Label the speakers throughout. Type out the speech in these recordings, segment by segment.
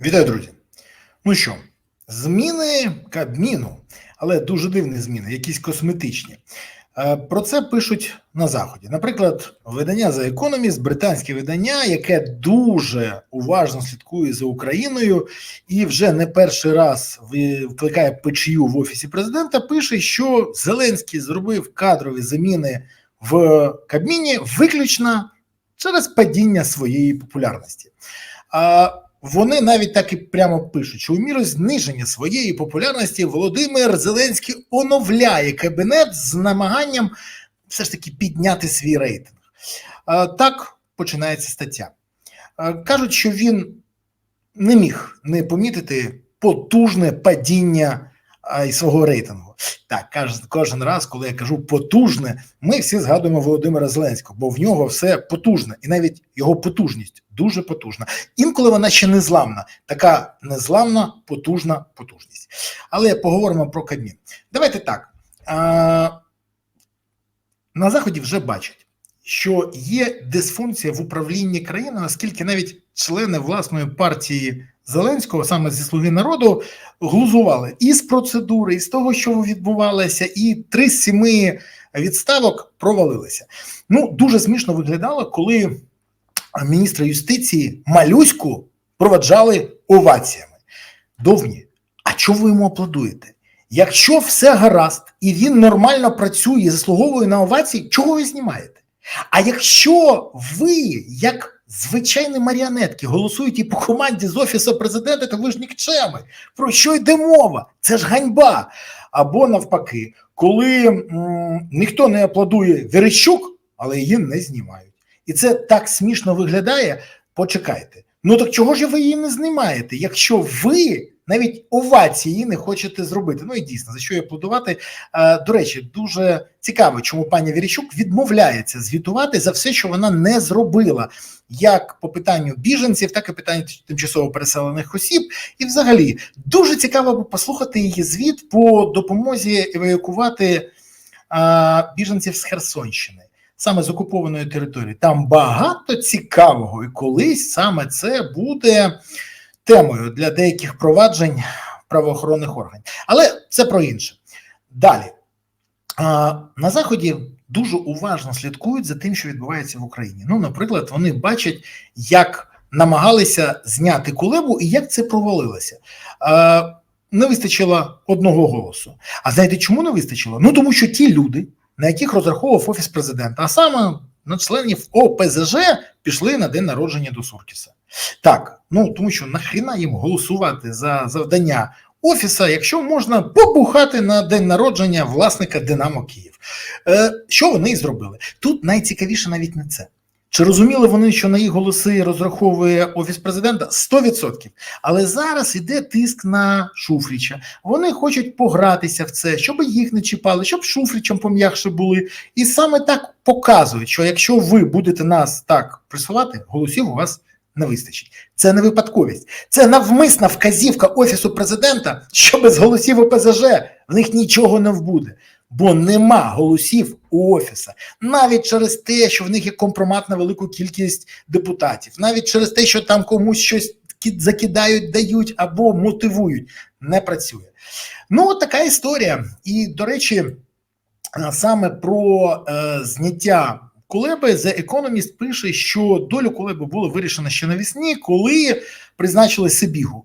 Speaker 1: Вітаю, друзі. Ну що, зміни Кабміну, але дуже дивні зміни, якісь косметичні. Е, Про це пишуть на заході. Наприклад, видання The Economist, британське видання, яке дуже уважно слідкує за Україною і вже не перший раз викликає печію в офісі президента. Пише, що Зеленський зробив кадрові заміни в Кабміні виключно через падіння своєї популярності. Вони навіть так і прямо пишуть, що у міру зниження своєї популярності Володимир Зеленський оновляє кабінет з намаганням все ж таки підняти свій рейтинг. Так починається стаття. Кажуть, що він не міг не помітити потужне падіння і свого рейтингу. Так, кожен раз, коли я кажу потужне, ми всі згадуємо Володимира Зеленського, бо в нього все потужне, і навіть його потужність дуже потужна. Інколи вона ще незламна, така незламна, потужна потужність. Але поговоримо про Кабмін. Давайте так. На заході вже бачать, що є дисфункція в управлінні країною, наскільки навіть члени власної партії Зеленського, саме зі слуги народу, глузували і з процедури, і з того, що відбувалося, і три з семи відставок провалилися. Ну дуже смішно виглядало, коли міністра юстиції Малюську проваджали оваціями. Довні, а чого ви йому аплодуєте? Якщо все гаразд і він нормально працює, заслуговує на овації, чого ви знімаєте? А якщо ви, як звичайні маріонетки, голосуєте по команді з офісу президента, то ви ж нікчеми. Про що йде мова? Це ж ганьба. Або навпаки, коли м, ніхто не аплодує Верещук, але її не знімають. І це так смішно виглядає. Почекайте. Ну так чого ж ви її не знімаєте, якщо ви навіть овації не хочете зробити? Ну і дійсно, за що її аплодувати? Е, До речі, дуже цікаво, чому пані Вірічук відмовляється звітувати за все, що вона не зробила, як по питанню біженців, так і питанню тимчасово переселених осіб. І, взагалі, дуже цікаво послухати її звіт по допомозі евакувати а, біженців з Херсонщини саме з окупованої території. Там багато цікавого, і колись саме це буде темою для деяких проваджень правоохоронних органів. Але це про інше. Далі на заході дуже уважно слідкують за тим, що відбувається в Україні. Ну, наприклад, вони бачать, як намагалися зняти кулебу і як це провалилося. Не вистачило одного голосу. А знаєте, чому не вистачило? Ну тому що ті люди, на яких розраховував офіс президента, а саме на членів ОПЗЖ пішли на день народження до Суркіса. Так, ну тому що нахріна їм голосувати за завдання офіса, якщо можна побухати на день народження власника Динамо Київ. Е, що вони і зробили? Тут найцікавіше навіть не це. Чи розуміли вони, що на їх голоси розраховує офіс президента? 100%. Але зараз іде тиск на Шуфріча. Вони хочуть погратися в це, щоб їх не чіпали, щоб Шуфрічем пом'якше були. І саме так показують, що якщо ви будете нас так пресувати, голосів у вас не вистачить. Це не випадковість, це навмисна вказівка офісу президента, що без голосів ОПЗЖ в них нічого не вбуде. Бо нема голосів у офіса навіть через те, що в них є компромат на велику кількість депутатів, навіть через те, що там комусь щось закидають, дають або мотивують, не працює. Ну, така історія. І до речі, саме про е, зняття Кулеби The Economist пише, що долю Кулеби було вирішено ще навесні, коли призначили Сибігу.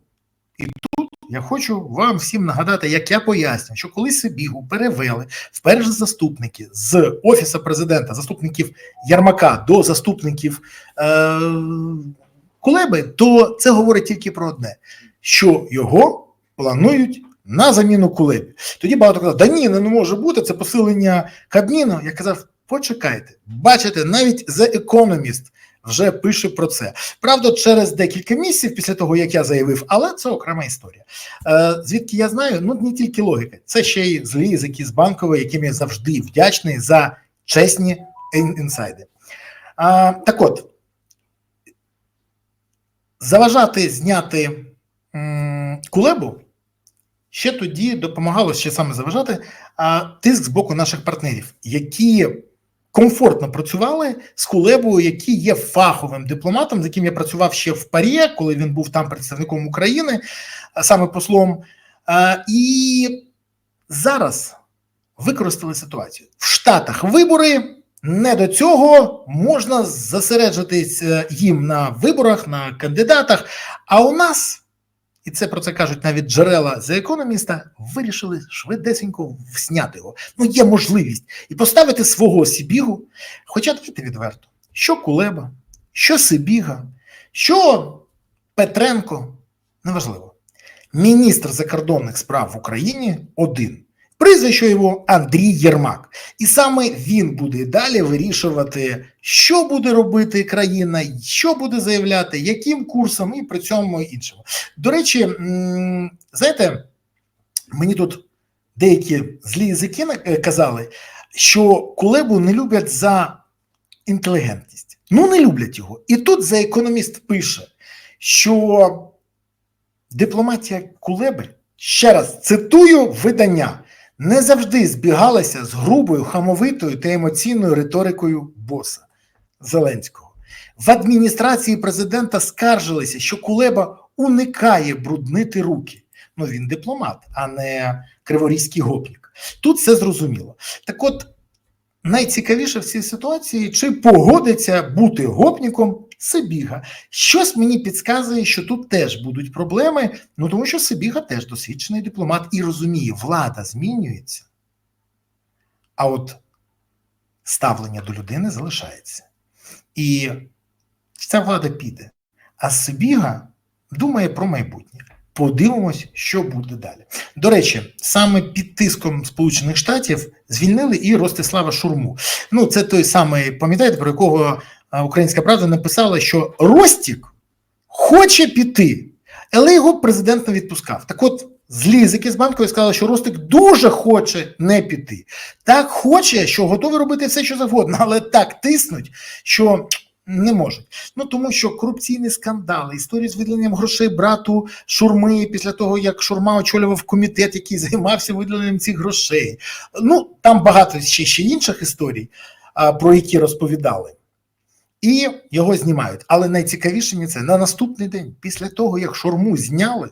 Speaker 1: І тут я хочу вам всім нагадати, як я поясню, що коли Сибігу перевели в перші заступники з офісу президента, заступників Ярмака до заступників е, Кулеби, то це говорить тільки про одне: що його планують на заміну Кулебі. Тоді багато казав, да ні, не може бути, це посилення Кабміну. Я казав, почекайте, бачите, навіть The Economist вже пише про це. Правда, через декілька місяців після того, як я заявив, але це окрема історія. Е, звідки я знаю? Ну не тільки логіка, це ще й злі язики з банкової, яким я завжди вдячний за чесні інсайди. А, так от, заважати зняти м, кулебу ще тоді допомагало ще саме заважати а, тиск з боку наших партнерів, які комфортно працювали з Кулебою, який є фаховим дипломатом, з яким я працював ще в ПАРЄ, коли він був там представником України, саме послом. Е, І зараз використали ситуацію в Штатах вибори. Не до цього можна зосереджитись е, їм на виборах, на кандидатах. А у нас, і це про це кажуть навіть джерела за економіста, вирішили швидесенько всняти його. Ну, є можливість і поставити свого Сібігу. Хоча давайте відверто, що Кулеба, що Сибіга, що Петренко, неважливо. Міністр закордонних справ в Україні один. Прізвище його Андрій Єрмак, і саме він буде далі вирішувати, що буде робити країна, що буде заявляти, яким курсом, і при цьому іншому. До речі, знаєте, мені тут деякі злі язики е, казали, що Кулебу не люблять за інтелігентність. Ну, не люблять його. І тут за економіст пише, що дипломатія Кулеби, ще раз цитую видання, не завжди збігалася з грубою, хамовитою та емоційною риторикою боса Зеленського. В адміністрації президента скаржилися, що Кулеба уникає бруднити руки. Ну він дипломат, а не криворізький гопник. Тут все зрозуміло. Так от найцікавіше в цій ситуації, чи погодиться бути гопником Сибіга. Щось мені підказує, що тут теж будуть проблеми, ну тому що Сибіга теж досвідчений дипломат і розуміє, влада змінюється, а от ставлення до людини залишається. І ця влада піде. А Сибіга думає про майбутнє. Подивимось, що буде далі. До речі, саме під тиском Сполучених Штатів звільнили і Ростислава Шурму. Ну, це той самий, пам'ятаєте, про якого Українська Правда написала, що Ростік хоче піти, але його президент не відпускав. Так от, злі язики з банкою сказали, що Ростик дуже хоче не піти. Так хоче, що готовий робити все, що завгодно, але так тиснуть, що не можуть. Ну тому що корупційні скандали, історії з виділенням грошей брату Шурми після того, як Шурма очолював комітет, який займався виділенням цих грошей. Ну там багато ще, ще інших історій, а, про які розповідали. І його знімають. Але найцікавіше не це на наступний день, після того, як шурму зняли,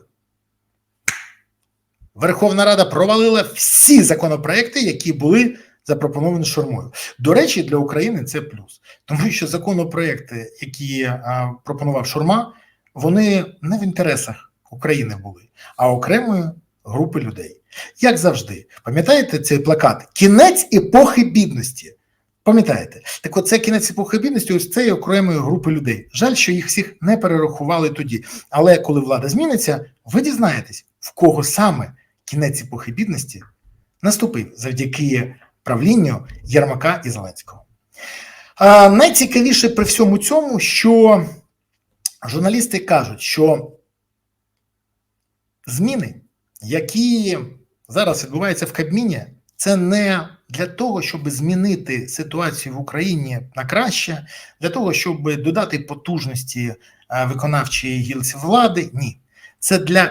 Speaker 1: Верховна Рада провалила всі законопроекти, які були запропоновані шурмою. До речі, для України це плюс, тому що законопроекти, які а, пропонував Шурма, вони не в інтересах України були, а окремої групи людей. Як завжди, пам'ятаєте цей плакат? Кінець епохи бідності. Пам'ятаєте, так от це кінець епохи бідності, ось цієї окремої групи людей. Жаль, що їх всіх не перерахували тоді. Але коли влада зміниться, ви дізнаєтесь, в кого саме кінець епохи бідності наступив завдяки правлінню Єрмака і Зеленського. А, найцікавіше при всьому цьому, що журналісти кажуть, що зміни, які зараз відбуваються в Кабміні, це не для того, щоб змінити ситуацію в Україні на краще, для того, щоб додати потужності е, виконавчої гілці влади. Ні, це для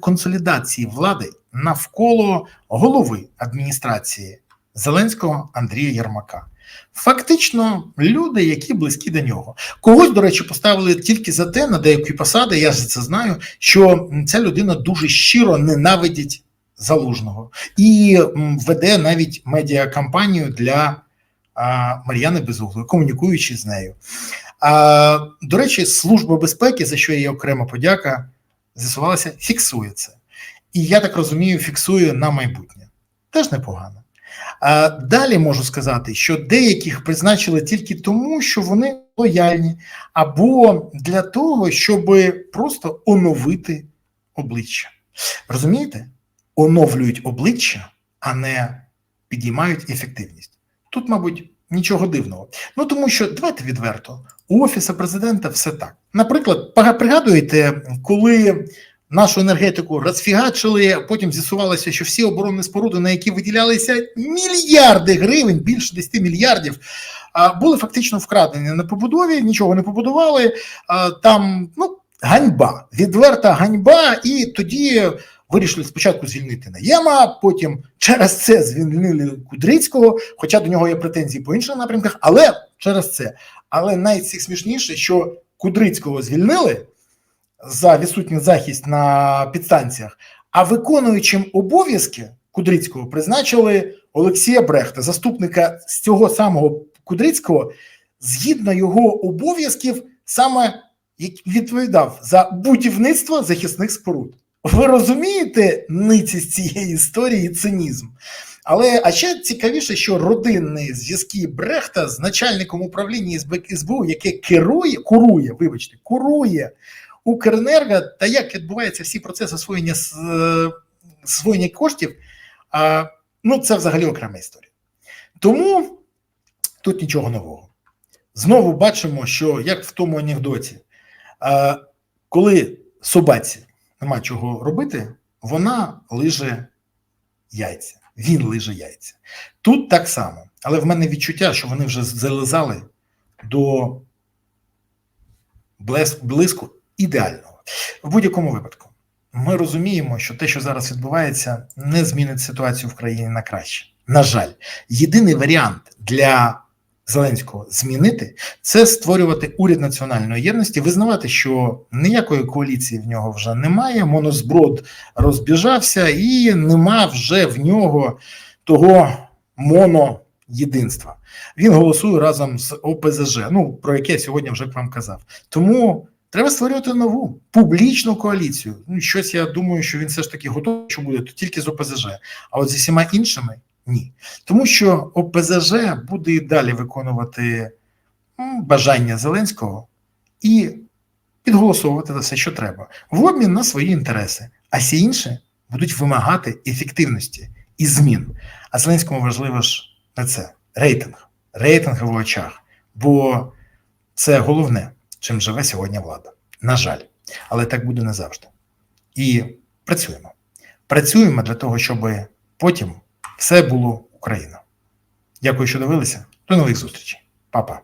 Speaker 1: консолідації влади навколо голови адміністрації Зеленського Андрія Єрмака. Фактично, люди, які близькі до нього. Когось, до речі, поставили тільки за те на деякі посади. Я ж це знаю, що ця людина дуже щиро ненавидить залужного і веде навіть медіакампанію для Мар'яни Безуглої, комунікуючи з нею. А, до речі, Служба безпеки, за що є окрема подяка, з'ясувалося, фіксує це. І я так розумію, фіксує на майбутнє. Теж непогано. А далі можу сказати, що деяких призначили тільки тому, що вони лояльні, або для того, щоб просто оновити обличчя. Розумієте? Оновлюють обличчя, а не підіймають ефективність. Тут, мабуть, нічого дивного. Ну тому що давайте відверто, у офісу президента все так. Наприклад, пригадуєте, коли нашу енергетику розфігачили, потім з'ясувалося, що всі оборонні споруди, на які виділялися мільярди гривень, більше 10 мільярдів, були фактично вкрадені на побудові, нічого не побудували. Там ну ганьба, відверта ганьба, і тоді вирішили спочатку звільнити Наєма, потім через це звільнили Кудрицького, хоча до нього є претензії по інших напрямках, але через це. Але найсмішніше, що Кудрицького звільнили за відсутній захист на підстанціях, а виконуючим обов'язки Кудрицького призначили Олексія Брехта, заступника з цього самого Кудрицького, згідно його обов'язків, саме відповідав за будівництво захисних споруд. Ви розумієте ниці цієї історії і цинізм? Але а ще цікавіше, що родинні зв'язки Брехта з начальником управління СБУ, яке керує, курує, вибачте, курує Укренерго, та як відбуваються всі процеси освоєння освоєння коштів, а, ну це взагалі окрема історія. Тому тут нічого нового. Знову бачимо, що як в тому анекдоті, а, коли собаці нема чого робити, вона лиже яйця. Він лиже яйця. Тут так само, але в мене відчуття, що вони вже зализали до блиску ідеального. В будь-якому випадку, ми розуміємо, що те, що зараз відбувається, не змінить ситуацію в країні на краще. На жаль, єдиний варіант для Зеленського змінити це створювати уряд національної єдності, визнавати, що ніякої коаліції в нього вже немає. Монозброд розбіжався, і нема вже в нього того моноєдинства. Він голосує разом з ОПЗЖ. Ну про яке я сьогодні вже вам казав. Тому треба створювати нову публічну коаліцію. Ну щось я думаю, що він все ж таки готовий, що буде то тільки з ОПЗЖ. А от зі всіма іншими. Ні, тому що ОПЗЖ буде і далі виконувати бажання Зеленського і підголосовувати за все, що треба, в обмін на свої інтереси. А всі інші будуть вимагати ефективності і змін. А Зеленському важливо ж не це рейтинг, рейтинг в очах, бо це головне, чим живе сьогодні влада. На жаль, але так буде не завжди. І працюємо. Працюємо для того, щоб потім. Все було Україна. Дякую, що дивилися. До нових зустрічей. Па-па.